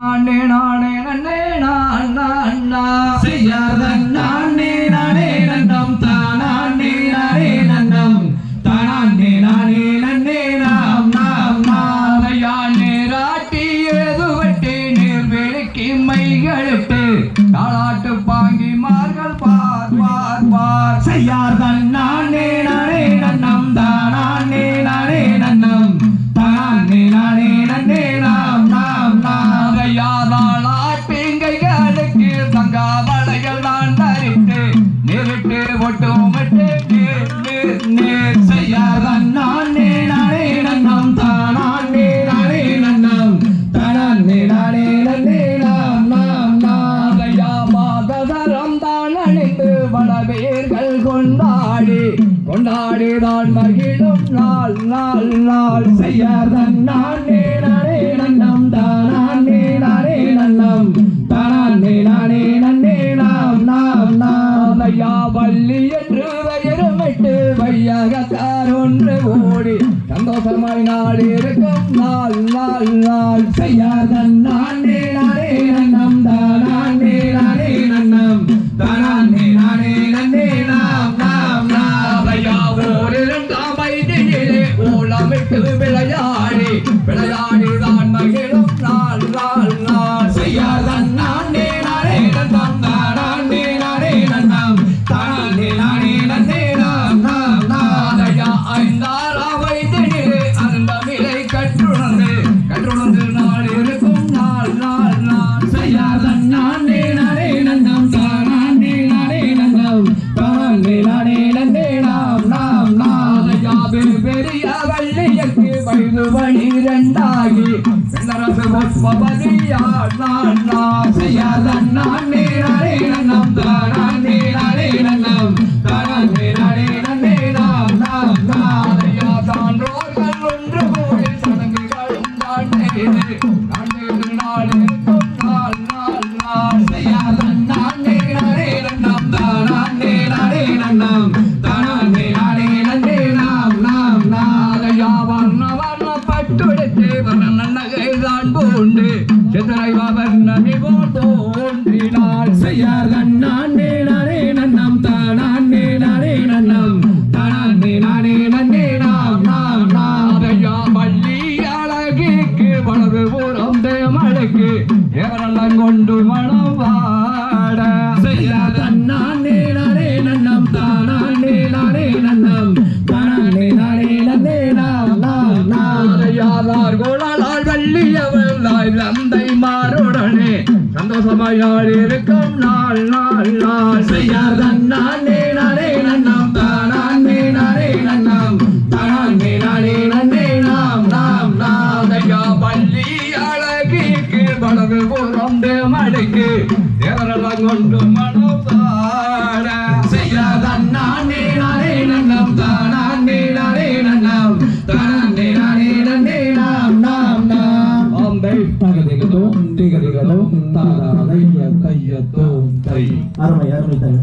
நானே நானே நன்னே நான் நான் நான் செய்யாத நானே நானே நன்னம். தானே நானே நன்னம். தானே நானே நன்னே நாம் நாம் ஐயா நேராட்டி எழுதுவட்டி நீர் வெளிக்கு மைகளுட்டு தாளாட்டு பாங்கி மார்கள் பார் பார் பார். செய்யாத கொண்டாடி மகிழும். நாள் நாள் நாள். செய்யாதன் நானே நானே நன்னம். தானே நானே நன்னம். தானே நானே நன்னே நாம் நாம் நாம். ஐயா வள்ளி என்று வயிறுமிட்டு வையகத்தார் ஒன்று ஓடி சந்தோஷமாய் நாள் இருக்கும். நாள் நாள் நாள். செய்யாதன் நானே நானே பெரிய வள்ளியற்கு வயது பனிரெண்டாகி பெண்ணரசு ஒப்பபதியார் நான் நான் செய்யாதன் நன்னம் நன்னம் நன்னே ஒன்று சடங்குகளும் தான் நான் நாள் இருக்கும் நாள் நாள் நன்னம் நன்னம் வர்ண நகைதான் பூண்டு சித்திரை வர்ணமி போல் தோன்றினாள். செய்யாதன் நானே நானே நன்னம் தானே நானே நன்னம். தானே நானே நன்னே நாம் நாம் நாம். ஐயா பள்ளி அழகிக்கு வலது புறம் தேமழைக்கு எவரெல்லாம் கொண்டு தந்தை மாறுடனே சந்தோஷமாய் நாள் இருக்கும் நாள் நாள் நாள். செய்யாதன் நானே நானே நன்னம். தானே நானே நன்னம். தானே நானே நன்னே நாம். நாம் நாம். ஐயா பள்ளி அழகிக்கு புறம் தேமழைக்கு எவரெல்லாம் கொண்டு மனம் நாம் அம்பை தகதிகதோ திகதிகதோ தாராதைய கையத்தோ தை அருமை அருமை தங்க